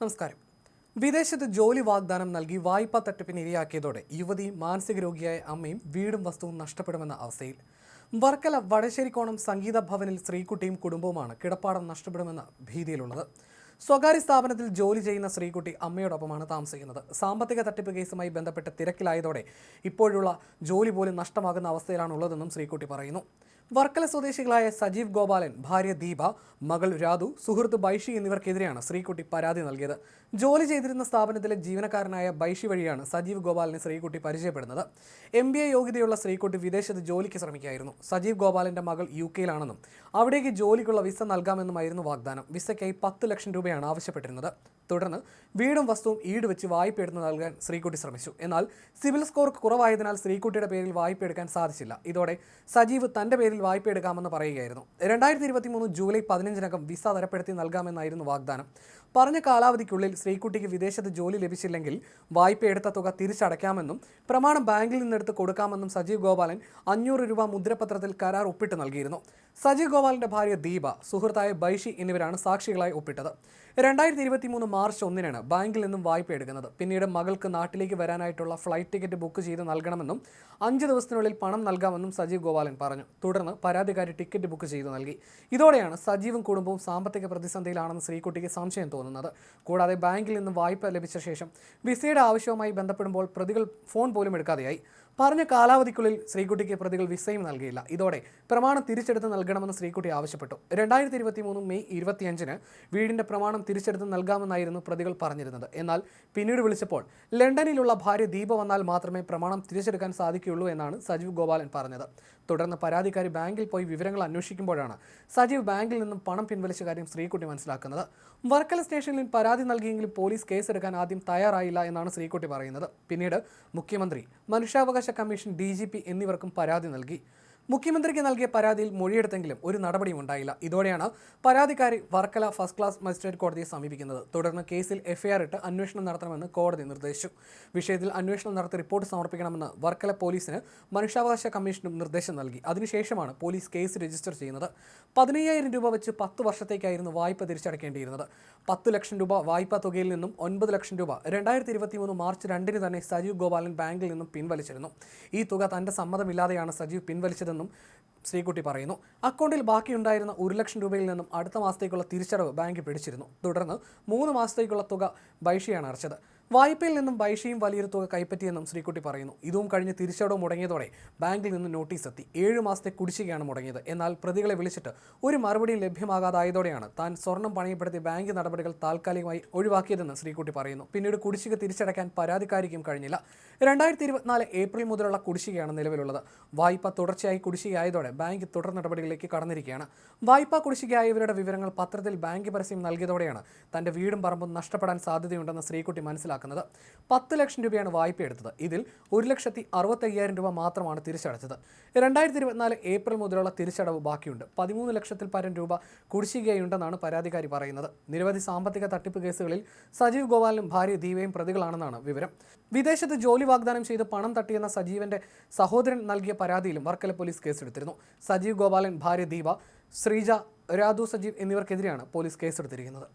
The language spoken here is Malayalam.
നമസ്കാരം. വിദേശത്ത് ജോലി വാഗ്ദാനം നൽകി വായ്പാ തട്ടിപ്പിന് ഇരയാക്കിയതോടെ യുവതിയും മാനസിക രോഗിയായ അമ്മയും വീടും വസ്തുവും നഷ്ടപ്പെടുമെന്ന അവസ്ഥയിൽ. വർക്കല വടശ്ശേരിക്കോണം സംഗീത ഭവനിൽ ശ്രീകുട്ടിയും കുടുംബവുമാണ് കിടപ്പാടം നഷ്ടപ്പെടുമെന്ന ഭീതിയിലുള്ളത്. സ്വകാര്യ സ്ഥാപനത്തിൽ ജോലി ചെയ്യുന്ന ശ്രീകുട്ടി അമ്മയോടൊപ്പമാണ് താമസിക്കുന്നത്. സാമ്പത്തിക തട്ടിപ്പ് കേസുമായി ബന്ധപ്പെട്ട് തിരക്കിലായതോടെ ഇപ്പോഴുള്ള ജോലി പോലും നഷ്ടമാകുന്ന അവസ്ഥയിലാണുള്ളതെന്നും ശ്രീകുട്ടി പറയുന്നു. വർക്കല സ്വദേശികളായ സജീവ് ഗോപാലൻ ഭാര്യ ദീപ മകൾ രാധു സുഹൃത്ത് ബൈഷി എന്നിവർക്കെതിരെയാണ് ശ്രീകുട്ടി പരാതി നൽകിയത്. ജോലി ചെയ്തിരുന്ന സ്ഥാപനത്തിലെ ജീവനക്കാരനായ ബൈഷി വഴിയാണ് സജീവ് ഗോപാലിനെ ശ്രീകുട്ടി പരിചയപ്പെടുന്നത്. എം ബി എ യോഗ്യതയുള്ള ശ്രീകുട്ടി വിദേശത്ത് ജോലിക്ക് ശ്രമിക്കുകയായിരുന്നു. സജീവ് ഗോപാലിന്റെ മകൾ യു കെയിലാണെന്നും അവിടേക്ക് ജോലിക്കുള്ള വിസ നൽകാമെന്നുമായിരുന്നു വാഗ്ദാനം. വിസയ്ക്കായി പത്ത് ലക്ഷം രൂപയാണ് ആവശ്യപ്പെട്ടിരുന്നത്. തുടർന്ന് വീടും വസ്തുവും ഈട് വെച്ച് വായ്പ എടുത്ത് നൽകാൻ ശ്രീകുട്ടി ശ്രമിച്ചു. എന്നാൽ സിവിൽ സ്കോർ കുറവായതിനാൽ ശ്രീകുട്ടിയുടെ പേരിൽ വായ്പ എടുക്കാൻ സാധിച്ചില്ല. ഇതോടെ സജീവ് തന്റെ പേരിൽ വായ്പ എടുക്കാമെന്ന് പറയുകയായിരുന്നു. രണ്ടായിരത്തി ഇരുപത്തി മൂന്ന് ജൂലൈ പതിനഞ്ചിനകം വിസ തരപ്പെടുത്തി നൽകാമെന്നായിരുന്നു വാഗ്ദാനം. പറഞ്ഞ കാലാവധിക്കുള്ളിൽ ശ്രീകുട്ടിക്ക് വിദേശത്ത് ജോലി ലഭിച്ചില്ലെങ്കിൽ വായ്പ എടുത്ത തുക തിരിച്ചടയ്ക്കാമെന്നും പ്രമാണം ബാങ്കിൽ നിന്നെടുത്ത് കൊടുക്കാമെന്നും സജീവ് ഗോപാലൻ അഞ്ഞൂറ് രൂപ മുദ്രപത്രത്തിൽ കരാർ ഒപ്പിട്ട് നൽകിയിരുന്നു. സജീവ് ഗോപാലിന്റെ ഭാര്യ ദീപ സുഹൃത്തായ ബൈഷി എന്നിവരാണ് സാക്ഷികളായി ഒപ്പിട്ടത്. രണ്ടായിരത്തി ഇരുപത്തി മൂന്ന് മാർച്ച് ഒന്നിനാണ് ബാങ്കിൽ നിന്നും വായ്പ എടുക്കുന്നത്. പിന്നീട് മകൾക്ക് നാട്ടിലേക്ക് വരാനായിട്ടുള്ള ഫ്ലൈറ്റ് ടിക്കറ്റ് ബുക്ക് ചെയ്ത് നൽകണമെന്നും അഞ്ച് ദിവസത്തിനുള്ളിൽ പണം നൽകാമെന്നും സജീവ് ഗോപാലൻ പറഞ്ഞു. തുടർന്ന് പരാതിക്കാരി ടിക്കറ്റ് ബുക്ക് ചെയ്തു നൽകി. ഇതോടെയാണ് സജീവും കുടുംബവും സാമ്പത്തിക പ്രതിസന്ധിയിലാണെന്ന് ശ്രീകുട്ടിക്ക് സംശയം തോന്നുന്നത്. കൂടാതെ ബാങ്കിൽ നിന്നും വായ്പ ലഭിച്ച ശേഷം വിസയുടെ ആവശ്യവുമായി ബന്ധപ്പെടുമ്പോൾ പ്രതികൾ ഫോൺ പോലും എടുക്കാതെയായി. പറഞ്ഞ കാലാവധിക്കുള്ളിൽ ശ്രീകുട്ടിക്ക് പ്രതികൾ വിസയും നൽകിയില്ല. ഇതോടെ പ്രമാണം തിരിച്ചെടുത്ത് നൽകണമെന്ന് ശ്രീകുട്ടി ആവശ്യപ്പെട്ടു. രണ്ടായിരത്തി ഇരുപത്തി മൂന്ന് മെയ് ഇരുപത്തിയഞ്ചിന് വീടിന്റെ പ്രമാണം തിരിച്ചെടുത്ത് നൽകാമെന്നായിരുന്നു പ്രതികൾ പറഞ്ഞിരുന്നത്. എന്നാൽ പിന്നീട് വിളിച്ചപ്പോൾ ലണ്ടനിലുള്ള ഭാര്യ ദീപ വന്നാൽ മാത്രമേ പ്രമാണം തിരിച്ചെടുക്കാൻ സാധിക്കുകയുള്ളൂ എന്നാണ് സജീവ് ഗോപാലൻ പറഞ്ഞത്. തുടർന്ന് പരാതിക്കാരി ബാങ്കിൽ പോയി വിവരങ്ങൾ അന്വേഷിക്കുമ്പോഴാണ് സജീവ് ബാങ്കിൽ നിന്നും പണം പിൻവലിച്ച കാര്യം ശ്രീകുട്ടി മനസ്സിലാക്കുന്നത്. വർക്കല സ്റ്റേഷനിൽ പരാതി നൽകിയെങ്കിലും പോലീസ് കേസെടുക്കാൻ ആദ്യം തയ്യാറായില്ല എന്നാണ് ശ്രീകുട്ടി പറയുന്നത്. പിന്നീട് മുഖ്യമന്ത്രി മനുഷ്യാവകാശ കമ്മീഷൻ ഡി എന്നിവർക്കും പരാതി നൽകി മുഖ്യമന്ത്രിക്ക് നൽകിയ പരാതിയിൽ മൊഴിയെടുത്തെങ്കിലും ഒരു നടപടിയും ഉണ്ടായില്ല. ഇതോടെയാണ് പരാതിക്കാരി വർക്കല ഫസ്റ്റ് ക്ലാസ് മജിസ്ട്രേറ്റ് കോടതിയെ സമീപിക്കുന്നത്. തുടർന്ന് കേസിൽ എഫ്ഐആർ ഇട്ട് അന്വേഷണം നടത്തണമെന്ന് കോടതി നിർദ്ദേശിച്ചു. വിഷയത്തിൽ അന്വേഷണം നടത്തി റിപ്പോർട്ട് സമർപ്പിക്കണമെന്ന് വർക്കല പോലീസിന് മനുഷ്യാവകാശ കമ്മീഷനും നിർദ്ദേശം നൽകി. അതിനുശേഷമാണ് പോലീസ് കേസ് രജിസ്റ്റർ ചെയ്യുന്നത്. പതിനയ്യായിരം രൂപ വെച്ച് പത്ത് വർഷത്തേക്കായിരുന്നു വായ്പ തിരിച്ചടക്കേണ്ടിയിരുന്നത്. പത്ത് ലക്ഷം രൂപ വായ്പാ തുകയിൽ നിന്നും ഒൻപത് ലക്ഷം രൂപ രണ്ടായിരത്തി ഇരുപത്തി മൂന്ന് മാർച്ച് രണ്ടിന് തന്നെ സജീവ് ഗോപാലൻ ബാങ്കിൽ നിന്നും പിൻവലിച്ചിരുന്നു. ഈ തുക തന്റെ സമ്മതമില്ലാതെയാണ് സജീവ് പിൻവലിച്ചതെന്നും ശ്രീകുട്ടി പറയുന്നു. അക്കൗണ്ടിൽ ബാക്കിയുണ്ടായിരുന്ന ഒരു ലക്ഷം രൂപയിൽ നിന്നും അടുത്ത മാസത്തേക്കുള്ള തിരിച്ചടവ് ബാങ്ക് പിടിച്ചിരുന്നു. തുടർന്ന് മൂന്ന് മാസത്തേക്കുള്ള തുക ബൈഷിയാണ് അടച്ചത്. വായ്പയിൽ നിന്നും ബൈഷയും വലിയൊരു തുക കൈപ്പറ്റിയെന്നും ശ്രീകുട്ടി പറയുന്നു. ഇതും കഴിഞ്ഞ് തിരിച്ചടവ് മുടങ്ങിയതോടെ ബാങ്കിൽ നിന്ന് നോട്ടീസ് എത്തി ഏഴു മാസത്തെ കുടിശ്ശികയാണ് മുടങ്ങിയത്. എന്നാൽ പ്രതികളെ വിളിച്ചിട്ട് ഒരു മറുപടിയും ലഭ്യമാകാതായതോടെയാണ് താൻ സ്വർണം പണയപ്പെടുത്തിയ ബാങ്ക് നടപടികൾ താൽക്കാലികമായി ഒഴിവാക്കിയതെന്ന് ശ്രീകുട്ടി പറയുന്നു. പിന്നീട് കുടിശ്ശിക തിരിച്ചടയ്ക്കാൻ പരാതിക്കാരിക്കും കഴിഞ്ഞില്ല. രണ്ടായിരത്തി ഇരുപത്തിനാല് ഏപ്രിൽ മുതലുള്ള കുടിശ്ശികയാണ് നിലവിലുള്ളത്. വായ്പ തുടർച്ചയായി കുടിശ്ശികയായതോടെ ബാങ്ക് തുടർ നടപടികളിലേക്ക് കടന്നിരിക്കുകയാണ്. വായ്പാ കുടിശ്ശികയായവരുടെ വിവരങ്ങൾ പത്രത്തിൽ ബാങ്ക് പരസ്യം നൽകിയതോടെയാണ് തന്റെ വീടും പറമ്പും നഷ്ടപ്പെടാൻ സാധ്യതയുണ്ടെന്ന് ശ്രീകുട്ടി മനസ്സിലാക്കുന്നത്. പത്ത് ലക്ഷം രൂപയാണ് വായ്പ എടുത്തത്. ഇതിൽ ഒരു ലക്ഷത്തി അറുപത്തയ്യായിരം രൂപ മാത്രമാണ് തിരിച്ചടച്ചത്. രണ്ടായിരത്തി ഇരുപത്തിനാല് ഏപ്രിൽ മുതലുള്ള തിരിച്ചടവ് ബാക്കിയുണ്ട്. പതിമൂന്ന് ലക്ഷത്തിൽ പരം രൂപ കുടിശ്ശികയുണ്ടെന്നാണ് പരാതിക്കാരി പറയുന്നത്. നിരവധി സാമ്പത്തിക തട്ടിപ്പ് കേസുകളിൽ സജീവ് ഗോപാലിനും ഭാര്യ ദീപയും പ്രതികളാണെന്നാണ് വിവരം. വിദേശത്ത് ജോലി വാഗ്ദാനം ചെയ്ത് പണം തട്ടിയെന്ന സജീവന്റെ സഹോദരൻ നൽകിയ പരാതിയിലും വർക്കല പോലീസ് കേസെടുത്തിരുന്നു. സജീവ് ഗോപാലൻ ഭാര്യ ദീപ ശ്രീജ രാധു സജീവ് എന്നിവർക്കെതിരെയാണ് പോലീസ് കേസെടുത്തിരിക്കുന്നത്.